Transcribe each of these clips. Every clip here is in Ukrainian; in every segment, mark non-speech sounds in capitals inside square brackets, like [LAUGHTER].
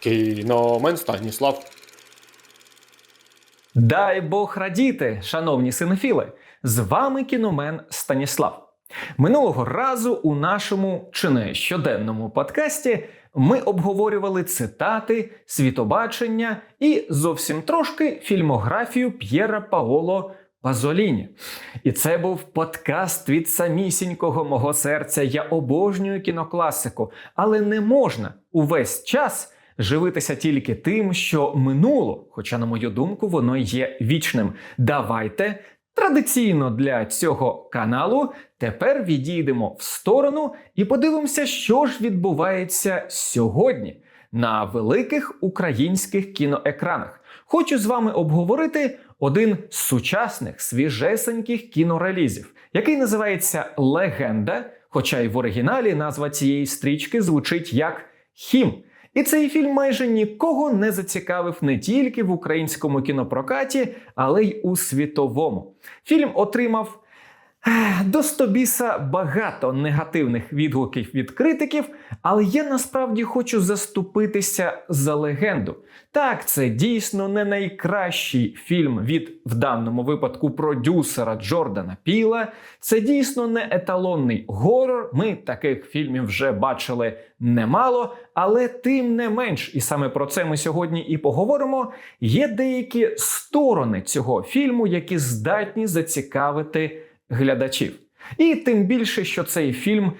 Кіномен Станіслав. Дай Бог радіти, шановні синофіли! З вами кіномен Станіслав. Минулого разу у нашому чи не щоденному подкасті ми обговорювали цитати, світобачення і зовсім трошки фільмографію П'єра Паоло Пазоліні. І це був подкаст від самісінького мого серця. Я обожнюю кінокласику, але не можна увесь час живитися тільки тим, що минуло, хоча, на мою думку, воно є вічним. Давайте традиційно для цього каналу тепер відійдемо в сторону і подивимося, що ж відбувається сьогодні на великих українських кіноекранах. Хочу з вами обговорити один з сучасних свіжесеньких кінорелізів, який називається Легенда. Хоча й в оригіналі назва цієї стрічки звучить як Хім. І цей фільм майже нікого не зацікавив не тільки в українському кінопрокаті, але й у світовому. Фільм отримав до стобіса багато негативних відгуків від критиків, але я насправді хочу заступитися за легенду. Так, це дійсно не найкращий фільм від в даному випадку продюсера Джордана Піла. Це дійсно не еталонний горор. Ми таких фільмів вже бачили немало, але тим не менш, і саме про це ми сьогодні і поговоримо. Є деякі сторони цього фільму, які здатні зацікавити глядачів. І тим більше, що цей фільм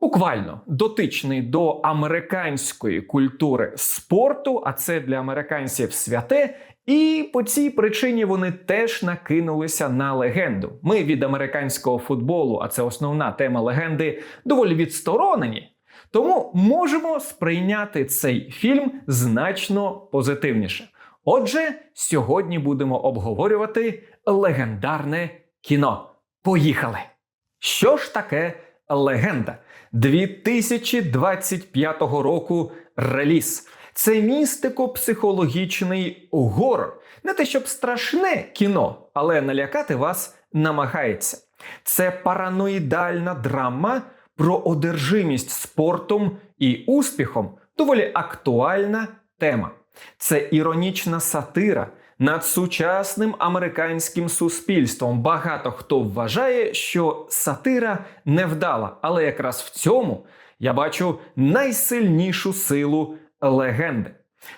буквально дотичний до американської культури спорту, а це для американців святе. І по цій причині вони теж накинулися на легенду. Ми від американського футболу, а це основна тема легенди, доволі відсторонені. Тому можемо сприйняти цей фільм значно позитивніше. Отже, сьогодні будемо обговорювати легендарне кіно. Поїхали! Що ж таке легенда? 2025 року реліз. Це містико-психологічний горор. Не те, щоб страшне кіно, але налякати вас намагається. Це параноїдальна драма про одержимість спортом і успіхом доволі актуальна тема. Це іронічна сатира над сучасним американським суспільством. Багато хто вважає, що сатира невдала, але якраз в цьому я бачу найсильнішу силу легенди.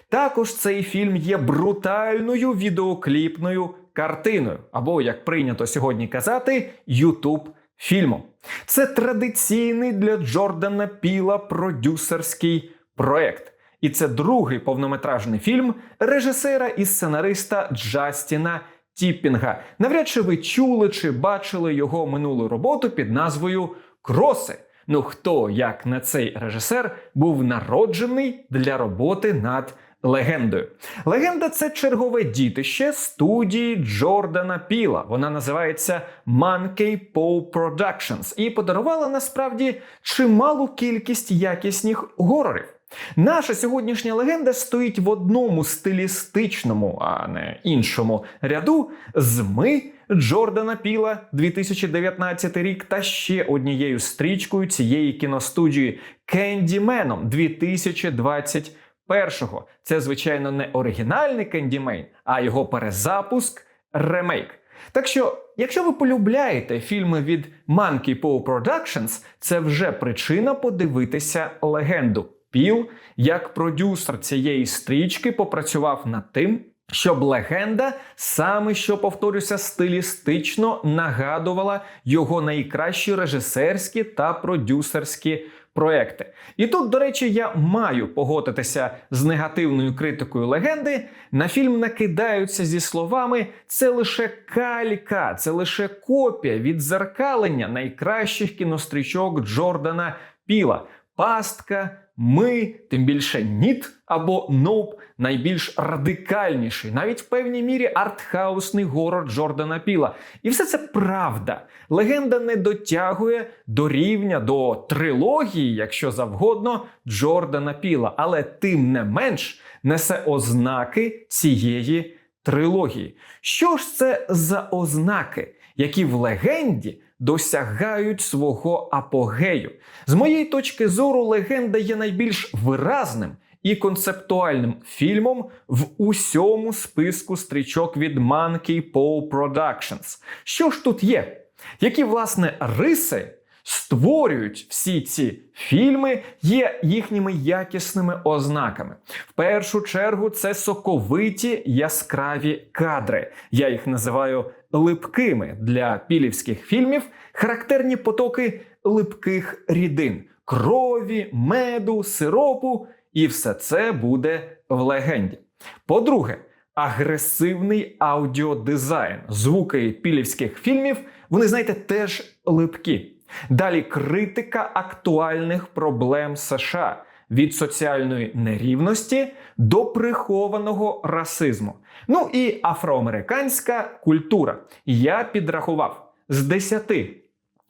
Також цей фільм є брутальною відеокліпною картиною, або, як прийнято сьогодні казати, ютуб фільмом. Це традиційний для Джордана Піла продюсерський проект. І це другий повнометражний фільм режисера і сценариста Джастіна Тіппінга. Навряд чи ви чули чи бачили його минулу роботу під назвою Кроси. Ну хто, як не цей режисер, був народжений для роботи над легендою. Легенда це чергове дітище студії Джордана Піла. Вона називається Monkey Paw Productions і подарувала насправді чималу кількість якісних горорів. Наша сьогоднішня легенда стоїть в одному стилістичному, а не іншому ряду з ми Джордана Піла 2019 рік та ще однією стрічкою цієї кіностудії Кендіменом 2021-го. Це, звичайно, не оригінальний Кендімейн, а його перезапуск ремейк. Так що, якщо ви полюбляєте фільми від Monkey Paw Productions, це вже причина подивитися легенду. Піл, як продюсер цієї стрічки, попрацював над тим, щоб легенда, саме що повторюся, стилістично нагадувала його найкращі режисерські та продюсерські проекти. І тут, до речі, я маю погодитися з негативною критикою легенди. На фільм накидаються зі словами: це лише калька, це лише копія відзеркалення найкращих кінострічок Джордана Піла. Пастка, ми, тим більше ніт або ноуп, найбільш радикальніший, навіть в певній мірі артхаусний горор Джордана Піла. І все це правда. Легенда не дотягує до рівня, до трилогії, якщо завгодно, Джордана Піла, але тим не менш несе ознаки цієї трилогії. Що ж це за ознаки, які в легенді? досягають свого апогею. З моєї точки зору, легенда є найбільш виразним і концептуальним фільмом в усьому списку стрічок від Monkey Paw Productions. Що ж тут є? Які власне риси створюють всі ці фільми, є їхніми якісними ознаками. В першу чергу це соковиті яскраві кадри. Я їх називаю липкими для пілівських фільмів, характерні потоки липких рідин, крові, меду, сиропу, і все це буде в легенді. По-друге, агресивний аудіодизайн. Звуки пілівських фільмів, вони, знаєте, теж липкі. Далі критика актуальних проблем США від соціальної нерівності до прихованого расизму. Ну і афроамериканська культура. Я підрахував з 10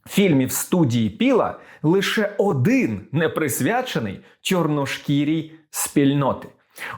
фільмів студії Піла лише один не присвячений чорношкірій спільноти.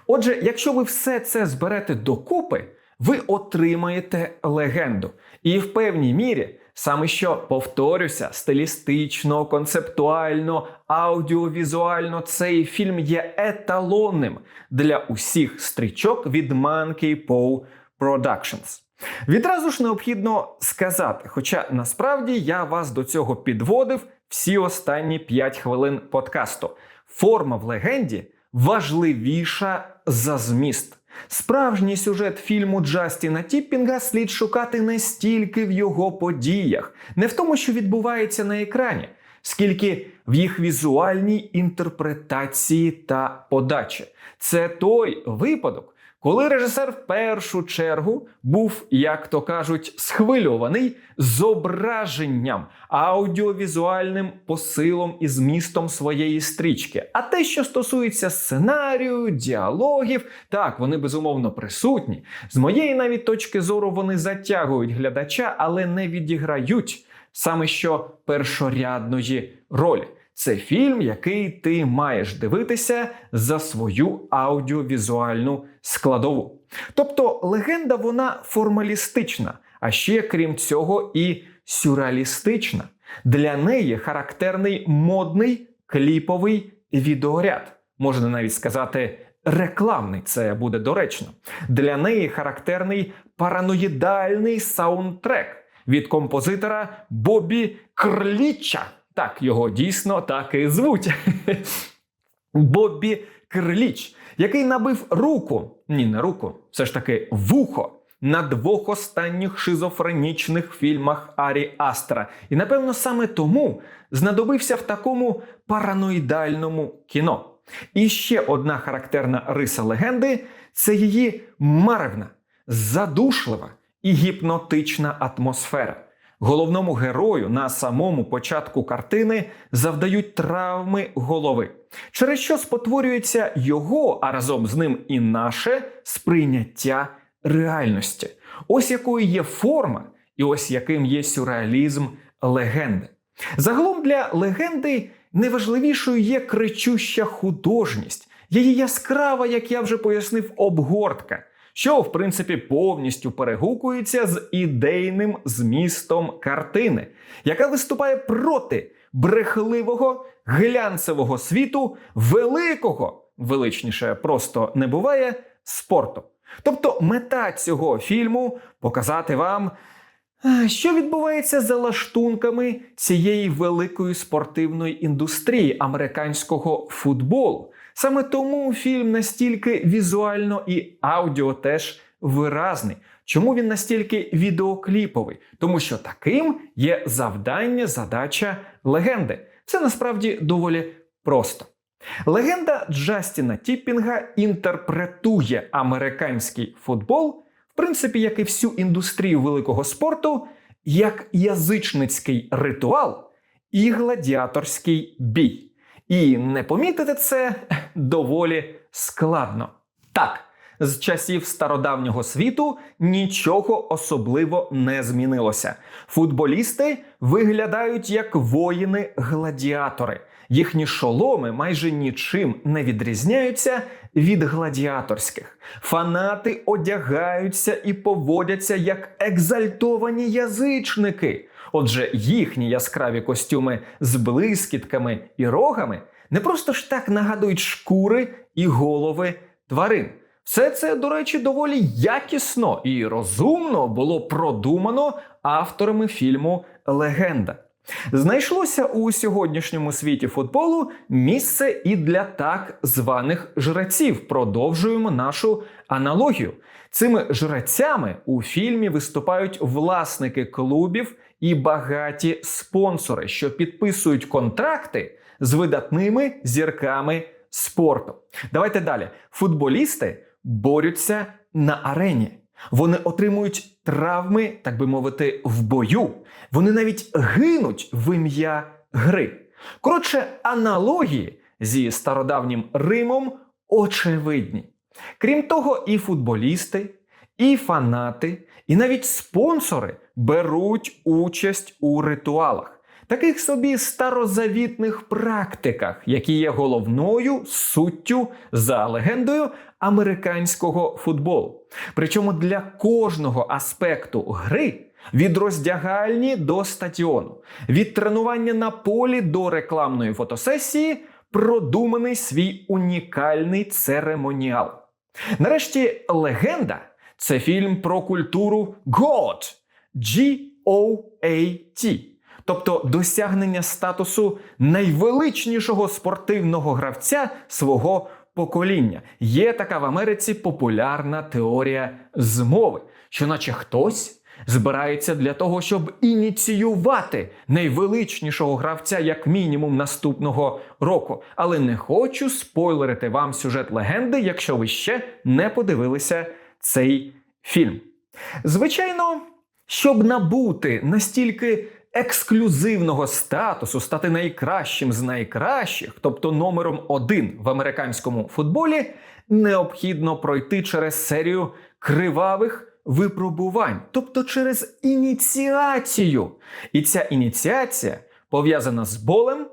Отже, якщо ви все це зберете докупи, ви отримаєте легенду. І в певній мірі саме що повторюся, стилістично, концептуально, аудіовізуально цей фільм є еталонним для усіх стрічок від Monkey Paw Productions. Відразу ж необхідно сказати, хоча насправді я вас до цього підводив всі останні 5 хвилин подкасту. Форма в легенді важливіша за зміст. Справжній сюжет фільму Джастіна Тіппінга слід шукати не стільки в його подіях, не в тому, що відбувається на екрані, скільки в їх візуальній інтерпретації та подачі. Це той випадок, коли режисер в першу чергу був, як то кажуть, схвильований зображенням, аудіовізуальним посилом і змістом своєї стрічки. А те, що стосується сценарію, діалогів, так, вони безумовно присутні. З моєї навіть точки зору вони затягують глядача, але не відіграють саме що першорядної ролі. Це фільм, який ти маєш дивитися за свою аудіовізуальну складову. Тобто легенда вона формалістична, а ще крім цього, і сюрреалістична. Для неї характерний модний кліповий відеоряд. Можна навіть сказати, рекламний, це буде доречно. Для неї характерний параноїдальний саундтрек від композитора Бобі Крліча. Так, його дійсно так і звуть. Бобі Крліч, який набив руку, ні, не руку, все ж таки вухо на двох останніх шизофренічних фільмах Арі Астра. І напевно саме тому знадобився в такому параноїдальному кіно. І ще одна характерна риса легенди це її маревна, задушлива і гіпнотична атмосфера. Головному герою на самому початку картини завдають травми голови, через що спотворюється його, а разом з ним і наше сприйняття реальності. Ось якою є форма, і ось яким є сюрреалізм легенди. Загалом для легенди найважливішою є кричуща художність, її яскрава, як я вже пояснив, обгортка що в принципі повністю перегукується з ідейним змістом картини, яка виступає проти брехливого глянцевого світу великого, величніше просто не буває, спорту. Тобто мета цього фільму показати вам. Що відбувається за лаштунками цієї великої спортивної індустрії американського футболу? Саме тому фільм настільки візуально і аудіо теж виразний. Чому він настільки відеокліповий? Тому що таким є завдання, задача легенди. Це насправді доволі просто. Легенда Джастіна Тіппінга інтерпретує американський футбол, в принципі, як і всю індустрію великого спорту, як язичницький ритуал і гладіаторський бій. І не помітити це [LAUGHS] доволі складно. Так, з часів стародавнього світу нічого особливо не змінилося. Футболісти виглядають як воїни-гладіатори. Їхні шоломи майже нічим не відрізняються від гладіаторських. Фанати одягаються і поводяться як екзальтовані язичники. Отже, їхні яскраві костюми з блискітками і рогами не просто ж так нагадують шкури і голови тварин. Все це, до речі, доволі якісно і розумно було продумано авторами фільму Легенда. Знайшлося у сьогоднішньому світі футболу місце і для так званих жреців. Продовжуємо нашу аналогію. Цими жрецями у фільмі виступають власники клубів і багаті спонсори, що підписують контракти з видатними зірками спорту. Давайте далі. Футболісти борються на арені. Вони отримують травми, так би мовити, в бою. Вони навіть гинуть в ім'я гри. Коротше, аналогії зі стародавнім Римом очевидні. Крім того, і футболісти, і фанати, і навіть спонсори беруть участь у ритуалах, таких собі старозавітних практиках, які є головною суттю за легендою американського футболу. Причому для кожного аспекту гри. Від роздягальні до стадіону, від тренування на полі до рекламної фотосесії продуманий свій унікальний церемоніал. Нарешті легенда це фільм про культуру GOAT, G-O-A-T, тобто досягнення статусу найвеличнішого спортивного гравця свого покоління. Є така в Америці популярна теорія змови, що наче хтось. Збирається для того, щоб ініціювати найвеличнішого гравця як мінімум наступного року. Але не хочу спойлерити вам сюжет легенди, якщо ви ще не подивилися цей фільм. Звичайно, щоб набути настільки ексклюзивного статусу, стати найкращим з найкращих, тобто номером один в американському футболі, необхідно пройти через серію кривавих випробувань, тобто через ініціацію. І ця ініціація пов'язана з болем,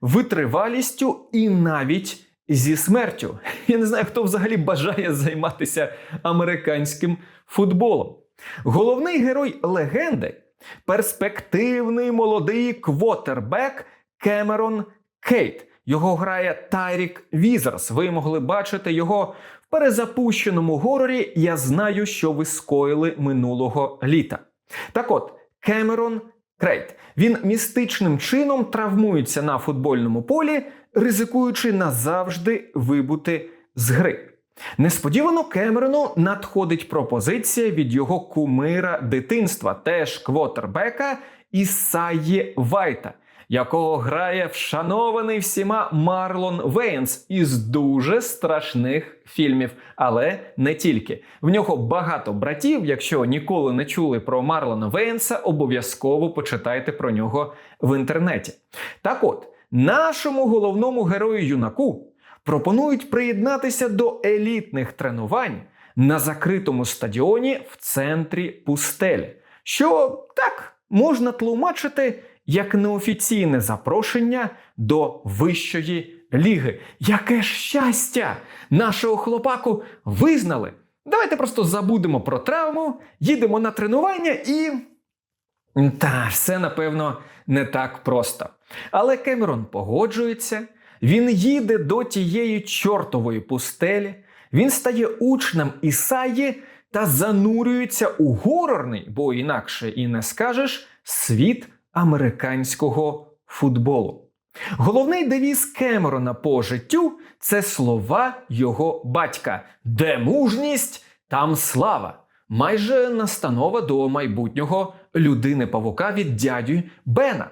витривалістю і навіть зі смертю. Я не знаю, хто взагалі бажає займатися американським футболом. Головний герой легенди перспективний молодий квотербек Кемерон Кейт. Його грає Тайрік Візерс. Ви могли бачити його в перезапущеному горорі. Я знаю, що ви скоїли минулого літа. Так от, Кемерон Крейт. Він містичним чином травмується на футбольному полі, ризикуючи назавжди вибути з гри. Несподівано Кемерону надходить пропозиція від його кумира дитинства, теж квотербека Ісаї Вайта, якого грає вшанований всіма Марлон Вейнс із дуже страшних фільмів, але не тільки. В нього багато братів. Якщо ніколи не чули про Марлона Вейнса, обов'язково почитайте про нього в інтернеті. Так от, нашому головному герою юнаку пропонують приєднатися до елітних тренувань на закритому стадіоні в центрі пустелі, що так можна тлумачити як неофіційне запрошення до вищої ліги. Яке ж щастя! Нашого хлопаку визнали. Давайте просто забудемо про травму, їдемо на тренування і. Та, все напевно не так просто. Але Кемерон погоджується. Він їде до тієї чортової пустелі, він стає учнем Ісаї та занурюється у горорний, бо інакше і не скажеш, світ американського футболу. Головний девіз Кемерона по життю це слова його батька: де мужність, там слава. Майже настанова до майбутнього людини павука від дядю Бена.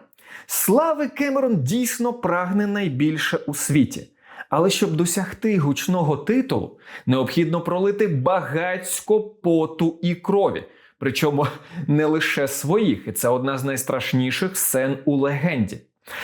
Слави Кемерон дійсно прагне найбільше у світі. Але щоб досягти гучного титулу, необхідно пролити багацько поту і крові. Причому не лише своїх, і це одна з найстрашніших сцен у легенді.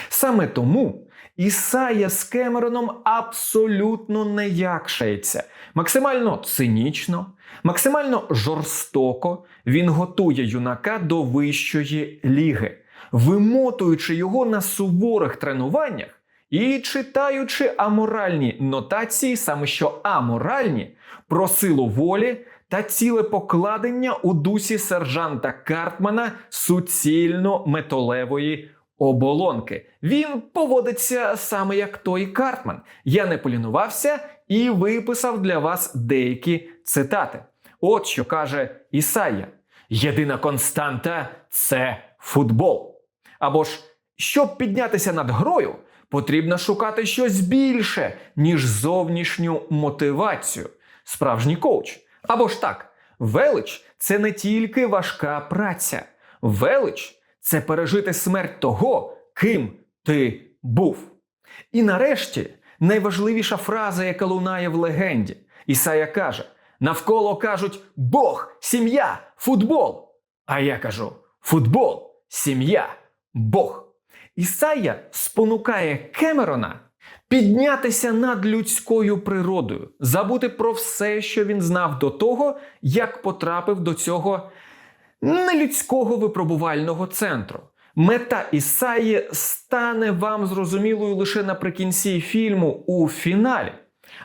Саме тому Ісая з Кемероном абсолютно не якшається. Максимально цинічно, максимально жорстоко він готує юнака до вищої ліги вимотуючи його на суворих тренуваннях і читаючи аморальні нотації, саме що аморальні, про силу волі та ціле покладення у дусі сержанта Картмана суцільно-металевої оболонки. Він поводиться саме як той Картман. Я не полінувався і виписав для вас деякі цитати. От що каже Ісая: Єдина константа це футбол. Або ж, щоб піднятися над грою, потрібно шукати щось більше, ніж зовнішню мотивацію. Справжній коуч. Або ж так, велич це не тільки важка праця. Велич це пережити смерть того, ким ти був. І нарешті найважливіша фраза, яка лунає в легенді. Ісая каже: навколо кажуть Бог, сім'я, футбол. А я кажу: футбол, сім'я, Бог. Ісая спонукає Кемерона піднятися над людською природою, забути про все, що він знав до того, як потрапив до цього нелюдського випробувального центру. Мета Ісаї стане вам зрозумілою лише наприкінці фільму у фіналі.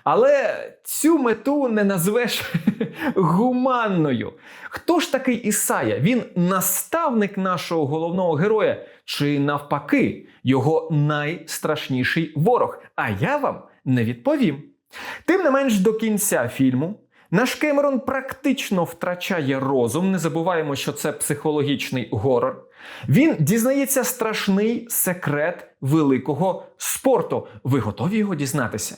Але цю мету не назвеш [LAUGHS] гуманною. Хто ж такий Ісая? Він наставник нашого головного героя, чи навпаки, його найстрашніший ворог. А я вам не відповім. Тим не менш, до кінця фільму наш Кемерон практично втрачає розум. Не забуваємо, що це психологічний горор. Він дізнається страшний секрет великого спорту. Ви готові його дізнатися?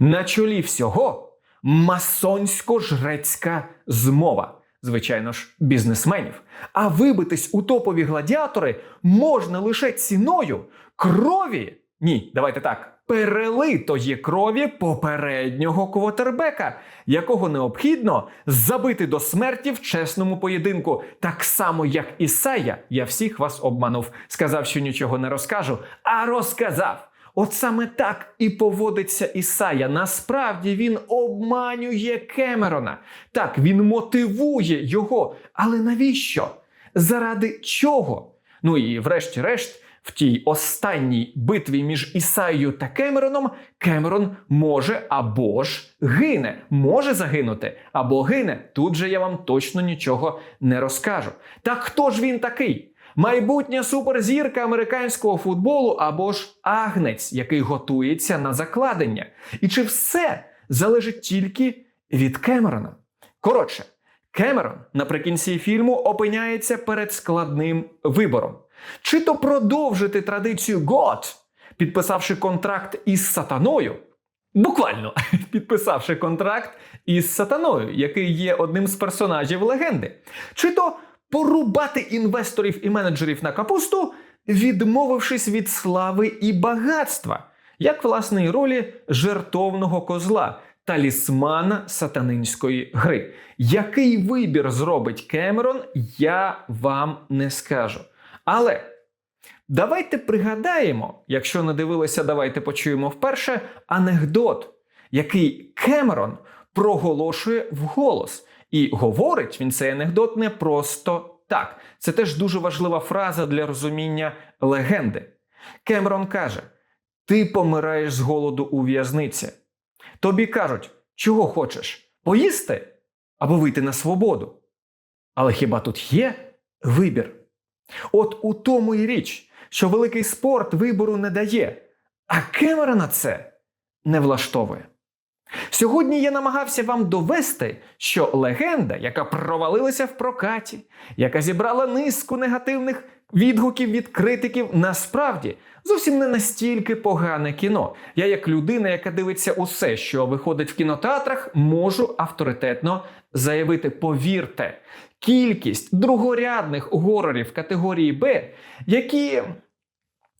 На чолі всього масонсько-жрецька змова. Звичайно ж, бізнесменів. А вибитись у топові гладіатори можна лише ціною крові. Ні, давайте так. Перелитої крові попереднього квотербека, якого необхідно забити до смерті в чесному поєдинку, так само як Ісая. Я всіх вас обманув. Сказав, що нічого не розкажу, а розказав. От саме так і поводиться Ісая. Насправді він обманює Кемерона. Так, він мотивує його. Але навіщо? Заради чого? Ну і врешті-решт, в тій останній битві між Ісаєю та Кемероном Кемерон може або ж гине, може загинути, або гине. Тут же я вам точно нічого не розкажу. Так хто ж він такий? Майбутня суперзірка американського футболу або ж агнець, який готується на закладення. І чи все залежить тільки від Кемерона? Коротше, Кемерон наприкінці фільму опиняється перед складним вибором: чи то продовжити традицію God, підписавши контракт із сатаною. Буквально [LAUGHS] підписавши контракт із сатаною, який є одним з персонажів легенди, чи то порубати інвесторів і менеджерів на капусту, відмовившись від слави і багатства, як власної ролі жертовного козла, талісмана сатанинської гри. Який вибір зробить Кемерон, я вам не скажу. Але давайте пригадаємо, якщо не дивилися, давайте почуємо вперше анекдот, який Кемерон проголошує вголос. І говорить він цей анекдот не просто так. Це теж дуже важлива фраза для розуміння легенди. Кемерон каже: Ти помираєш з голоду у в'язниці. Тобі кажуть, чого хочеш? Поїсти або вийти на свободу. Але хіба тут є вибір? От у тому і річ, що великий спорт вибору не дає, а Кемерона це не влаштовує. Сьогодні я намагався вам довести, що легенда, яка провалилася в прокаті, яка зібрала низку негативних відгуків від критиків, насправді зовсім не настільки погане кіно. Я, як людина, яка дивиться усе, що виходить в кінотеатрах, можу авторитетно заявити: повірте, кількість другорядних горорів категорії Б, які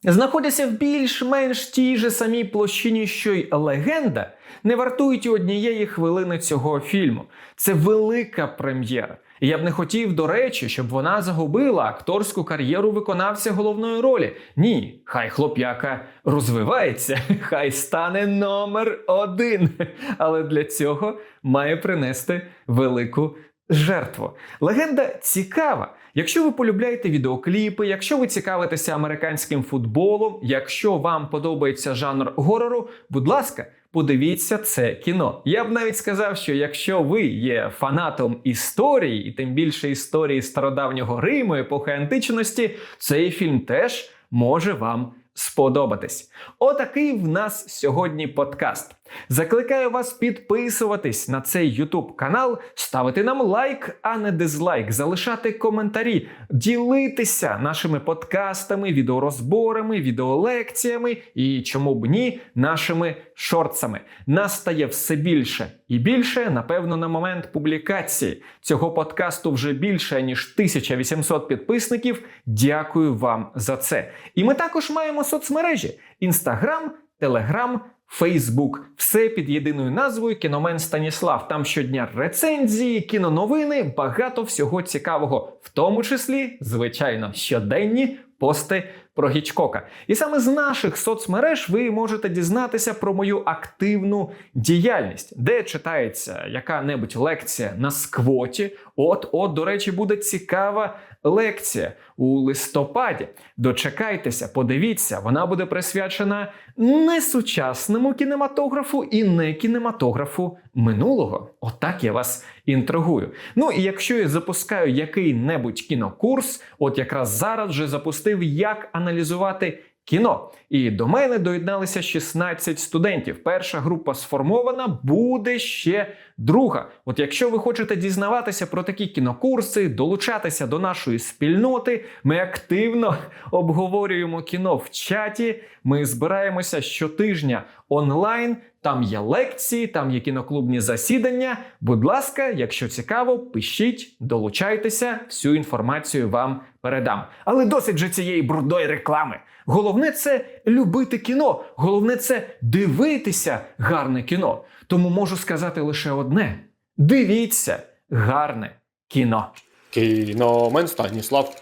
знаходяться в більш-менш тій же самій площині, що й легенда, не вартують однієї хвилини цього фільму. Це велика прем'єра. Я б не хотів, до речі, щоб вона загубила акторську кар'єру виконавця головної ролі. Ні, хай хлоп'яка розвивається, [LAUGHS] хай стане номер один. Але для цього має принести велику жертву. Легенда цікава. Якщо ви полюбляєте відеокліпи, якщо ви цікавитеся американським футболом, якщо вам подобається жанр горору, будь ласка, подивіться це кіно. Я б навіть сказав, що якщо ви є фанатом історії, і тим більше історії стародавнього Риму, епохи античності, цей фільм теж може вам сподобатись. Отакий в нас сьогодні подкаст. Закликаю вас підписуватись на цей YouTube канал, ставити нам лайк, а не дизлайк, залишати коментарі, ділитися нашими подкастами, відеорозборами, відеолекціями і чому б ні, нашими шортсами. Нас стає все більше і більше. Напевно, на момент публікації цього подкасту вже більше ніж 1800 підписників. Дякую вам за це. І ми також маємо соцмережі: Instagram, Telegram, Фейсбук, все під єдиною назвою Кіномен Станіслав. Там щодня рецензії, кіноновини, багато всього цікавого, в тому числі, звичайно, щоденні пости про Гічкока. І саме з наших соцмереж ви можете дізнатися про мою активну діяльність, де читається яка-небудь лекція на сквоті. От, от, до речі, буде цікава лекція у листопаді. Дочекайтеся, подивіться, вона буде присвячена не сучасному кінематографу і не кінематографу минулого. Отак я вас інтригую. Ну і якщо я запускаю який-небудь кінокурс, от якраз зараз вже запустив, як аналізувати. Кіно і до мене доєдналися 16 студентів. Перша група сформована, буде ще друга. От якщо ви хочете дізнаватися про такі кінокурси, долучатися до нашої спільноти, ми активно [LAUGHS] обговорюємо кіно в чаті. Ми збираємося щотижня онлайн. Там є лекції, там є кіноклубні засідання. Будь ласка, якщо цікаво, пишіть, долучайтеся, всю інформацію вам передам. Але досить же цієї брудної реклами. Головне це любити кіно. Головне це дивитися гарне кіно. Тому можу сказати лише одне: дивіться гарне кіно. Кіномен Станіслав.